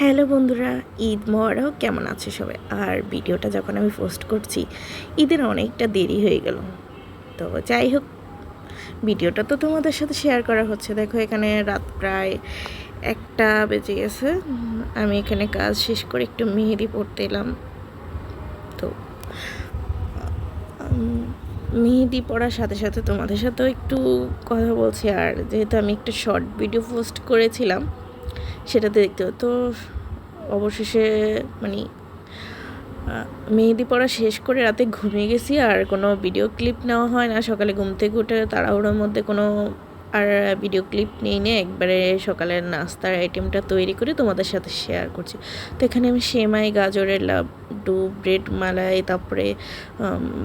Hello বন্ধুরা, ঈদ মোবারক, কেমন আছে সবাই? আর ভিডিওটা যখন আমি পোস্ট করছি, ঈদের অনেকটা দেরি হয়ে গেল। তো যাই হোক, ভিডিওটা তো তোমাদের সাথে শেয়ার করা হচ্ছে। দেখো, এখানে রাত প্রায় একটা বেজে গেছে। আমি এখানে কাজ শেষ করে একটু মেহেদি পড়তে এলাম। তো মেহেদি পড়ার সাথে সাথে তোমাদের সাথেও একটু কথা বলছি। আর যেহেতু আমি একটা শর্ট ভিডিও পোস্ট করেছিলাম সেটাতে দেখতে তো অবশেষে মানে মেহেদি পড়া শেষ করে রাতে ঘুমিয়ে গেছি আর কোনো ভিডিও ক্লিপ নেওয়া হয় না। সকালে ঘুম থেকে উঠে তাড়াহুড়োর মধ্যে কোনো আর ভিডিও ক্লিপ নিয়ে নিয়ে একবারে সকালের নাস্তার আইটেমটা তৈরি করে তোমাদের সাথে শেয়ার করছি। তো এখানে আমি সেমাই, গাজরের লাড্ডু ব্রেড মালাই, তারপরে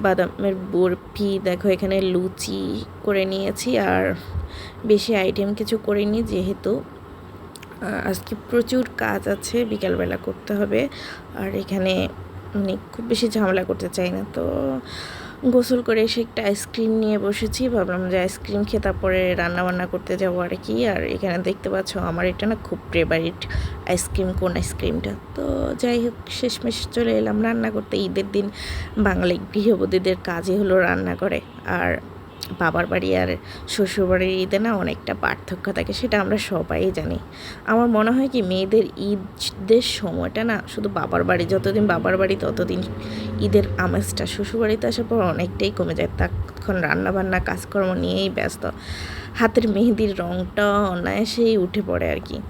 বাদামের বরফি, দেখো এখানে লুচি করে নিয়েছি। আর বেশি আইটেম কিছু করিনি যেহেতু আজকে প্রচুর কাজ আছে, বিকালবেলা করতে হবে। আর এখানে মানে খুব বেশি ঝামেলা করতে চাই না, তো গোসল করে এসে একটা আইসক্রিম নিয়ে বসেছি। ভাবলাম যে আইসক্রিম খেয়ে তারপরে রান্না বান্না করতে যাব আর কি। আর এখানে দেখতে পাচ্ছ আমার এটা না খুব ফেভারিট আইসক্রিম, কোন আইসক্রিমটা। তো যাই হোক, শেষমেশ চলে এলাম রান্না করতে। ঈদের দিন বাঙালি গৃহবধূদের কাজই হলো রান্না করে। আর বাবার বাড়ি আর শ্বশুরবাড়ির ঈদে না অনেকটা পার্থক্য থাকে, সেটা আমরা সবাই জানি। আমার মনে হয় কি, মেয়েদের ঈদের সময়টা না শুধু বাবার বাড়ি, যতদিন বাবার বাড়ি ততদিন ঈদের আমেজটা। শ্বশুরবাড়িতে আসার পর অনেকটাই কমে যায়। তখন রান্নাবান্না, কাজকর্ম নিয়েই ব্যস্ত। হাতের মেহেদির রঙটা অনায়াসেই উঠে পড়ে আর কি।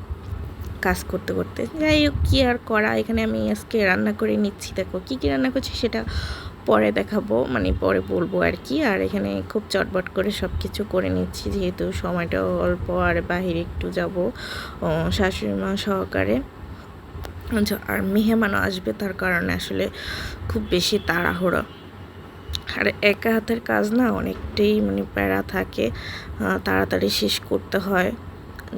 কাজ করতে করতে। যাই হোক, কী আর করা? এখানে আমি আজকে রান্না করে নিচ্ছি। দেখো, কী কী রান্না করছি সেটা পরে দেখাবো মানে পরে বলব আর কি। আর এখানে খুব চটবট করে সব কিছু করে নিচ্ছি যেহেতু সময়টা অল্প আর বাহিরে একটু যাব শাশুড়ি মা সহকারে। আচ্ছা, আর মেহমানও আসবে তার কারণে আসলে খুব বেশি তাড়াহুড়ো। আর একা হাতের কাজ না অনেকটাই মানে প্যারা থাকে তাড়াতাড়ি শেষ করতে হয়।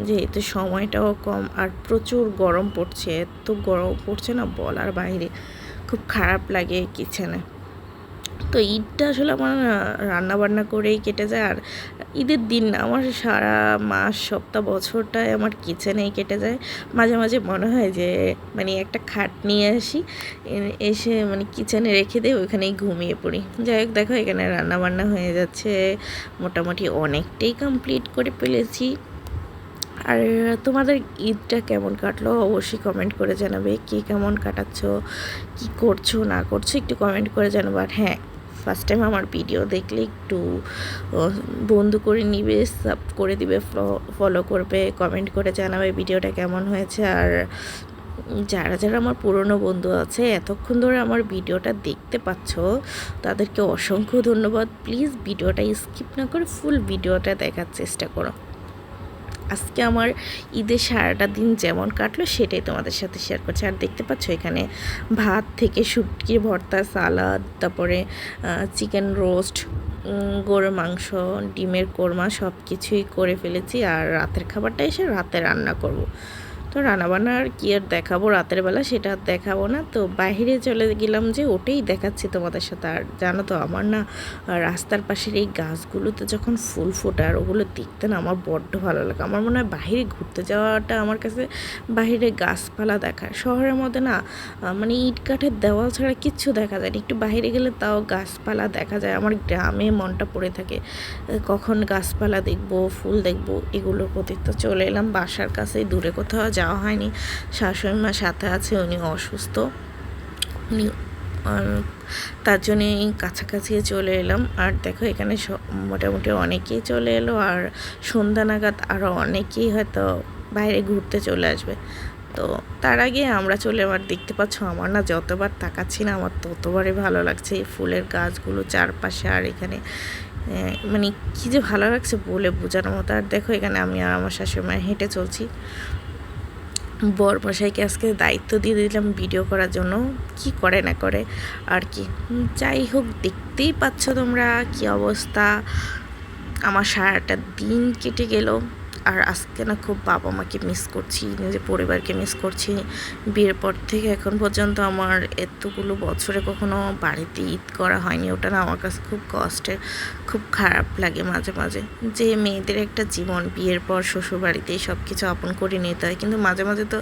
যেহেতু সময়টাও কম আর প্রচুর গরম পড়ছে এত গরম পড়ছে না বলার বাইরে। খুব খারাপ লাগে কিচেনে। তো ঈদটা আসলে আমার রান্না বান্না করেই কেটে যায়। আর ঈদের দিন না, আমার সারা মাস, সপ্তাহ, বছরটাই আমার কিচেনেই কেটে যায়। মাঝে মাঝে মনে হয় যে মানে একটা খাট নিয়ে আসি এসে মানে কিচেনে রেখে দিই ওইখানেই ঘুমিয়ে পড়ি। যাই হোক, দেখো এখানে রান্না বান্না হয়ে যাচ্ছে। মোটামুটি অনেকটাই কমপ্লিট করে ফেলেছি। আর তোমাদের ঈদটা কেমন কাটলো? অবশ্যই কমেন্ট করে জানাবে। কে কেমন কাটাচ্ছ? কি করছ, না করছ? একটু কমেন্ট করে জানাবে। আর হ্যাঁ ফার্স্ট টাইম আমার ভিডিও দেখলে একটু বন্ধু করে নিবে সাব করে দিবে ফলো করবে কমেন্ট করে জানাবে ভিডিওটা কেমন হয়েছে। আর যারা যারা আমার পুরনো বন্ধু আছে, এতক্ষণ ধরে আমার ভিডিওটা দেখতে পাচ্ছ, তাদেরকে অসংখ্য ধন্যবাদ। প্লিজ ভিডিওটা স্কিপ না করে ফুল ভিডিওটা দেখার চেষ্টা করো। আজকে আমার ঈদের সারাটা দিন যেমন কাটলো, সেটাই তোমাদের সাথে শেয়ার করছি আর দেখতে পাচ্ছ এখানে ভাত থেকে শুটকির ভর্তা, সালাদ, তারপরে চিকেন রোস্ট গরুর মাংস, ডিমের কোরমা সব কিছুই করে ফেলেছি আর রাতের খাবারটা এসে রাতে রান্না করব। তো রান্নাবান্না আর কি আর দেখাবো রাতের বেলা সেটা আর দেখাবো না। তো বাইরে চলে গেলাম যে ওটাই দেখাচ্ছি তোমাদের সাথে। আর জানো তো আমার না রাস্তার পাশের এই গাছগুলোতে যখন ফুল ফোটে আর ওগুলো দেখতে না আমার বড্ড ভালো লাগে। আমার মনে হয় বাইরে ঘুরতে যাওয়াটা আমার কাছে বাইরে গাছপালা দেখা শহরের মধ্যে না মানে ইট কাঠের দেওয়াল ছাড়া কিচ্ছু দেখা যায় না। একটু বাইরে গেলে তাও গাছপালা দেখা যায়। আমার গ্রামে মনটা পড়ে থাকে কখন গাছপালা দেখব, ফুল দেখব, এগুলোর প্রতি। তো চলে এলাম বাসার কাছেই, দূরে কোথাও যাওয়া হয়নি। শাশুড়ি মা সাথে আছে উনি অসুস্থ। উনি আহ, তার জন্য কাছাকাছি চলে এলাম। আর দেখো এখানে মোটামুটি অনেকেই চলে এলো আর সন্ধ্যা নাগাদ আরও অনেকেই হয়তো বাইরে ঘুরতে চলে আসবে। তো তার আগে আমরা চলে আবার দেখতে পাচ্ছ আমার না যতবার তাকাচ্ছি না আমার ততবারই ভালো লাগছে এই ফুলের গাছগুলো চারপাশে আর এখানে মানে কী যে ভালো লাগছে বলে বোঝানোর মতো। আর দেখো এখানে আমি আর আমার শাশুড়ি মা হেঁটে চলছি। বর মশাইকে আজকে দায়িত্ব দিয়ে দিলাম ভিডিও করার জন্য, কি করে না করে, আর কি। যাই হোক, দেখতেই পাচ্ছ তোমরা কি অবস্থা। আমার সারাটা দিন কেটে গেল। আর আজকে না খুব বাবা মাকে মিস করছি, নিজের পরিবারকে মিস করছি। বিয়ের পর থেকে এখন পর্যন্ত আমার এতগুলো বছরে কখনো বাড়িতে ঈদ করা হয়নি, ওটা না আমার কাছে খুব কষ্টের খুব খারাপ লাগে মাঝে মাঝে। যে মেয়েদের একটা জীবন, বিয়ের পর শ্বশুর বাড়িতেই সব কিছু আপন করে নিতে হয়, কিন্তু মাঝে মাঝে তো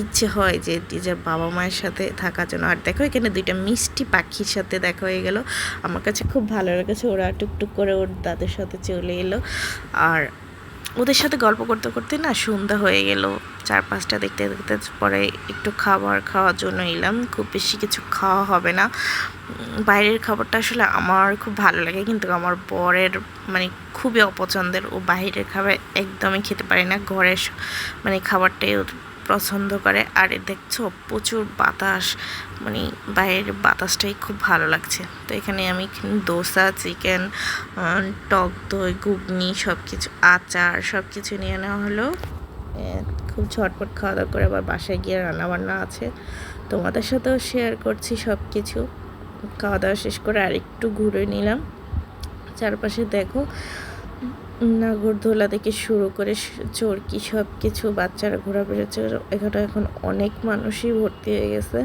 ইচ্ছে হয় যে নিজের বাবা মায়ের সাথে থাকার জন্য। আর দেখো এখানে দুইটা মিষ্টি পাখির সাথে দেখা হয়ে গেল। আমার কাছে খুব ভালো লেগেছে, ওরা টুকটুক করে ওর দাদের সাথে চলে এলো। আর ওদের সাথে গল্প করতে করতে না সন্ধ্যা হয়ে গেল। চার পাঁচটা দেখতে দেখতে পরে একটু খাবার খাওয়ার জন্য এলাম। খুব বেশি কিছু খাওয়া হবে না। বাইরের খাবারটা আসলে আমার খুব ভালো লাগে কিন্তু আমার বরের মানে খুবই অপছন্দের। ও বাইরের খাবার একদমই খেতে পারে না। ঘরের মানে খাবারটাই পছন্দ করে। আর দেখছ, প্রচুর বাতাস মানে বাইরের বাতাসটাই খুব ভালো লাগছে। তো এখানে আমি দোসা, চিকেন টক দই, ঘুগনি সব কিছু আচার সব কিছু নিয়ে নেওয়া হলো। খুব ঝটপট খাওয়া দাওয়া করে আবার বাসায় গিয়ে রান্নাবান্না আছে। তোমাদের সাথেও শেয়ার করছি সব কিছু খাওয়া দাওয়া শেষ করে আরেকটু ঘুরে নিলাম। চারপাশে দেখো নাগরদোলা থেকে শুরু করে চরকি সব কিছু বাচ্চারা ঘোরাফেরা ছিল এখানে এখন অনেক মানুষই ভর্তি হয়ে গেছে।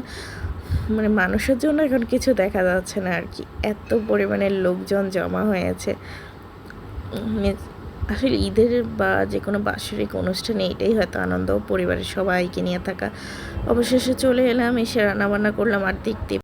মানে মানুষের জন্য এখন কিছু দেখা যাচ্ছে না আর কি। এত পরিমাণে লোকজন জমা হয়েছে। আসলে ঈদের বা যে কোনো বাৎসরিক অনুষ্ঠানে এটাই হয়তো আনন্দ, পরিবারের সবাইকে নিয়ে থাকা। অবশেষে চলে এলাম, এসে রান্নাবান্না করলাম আর দেখতে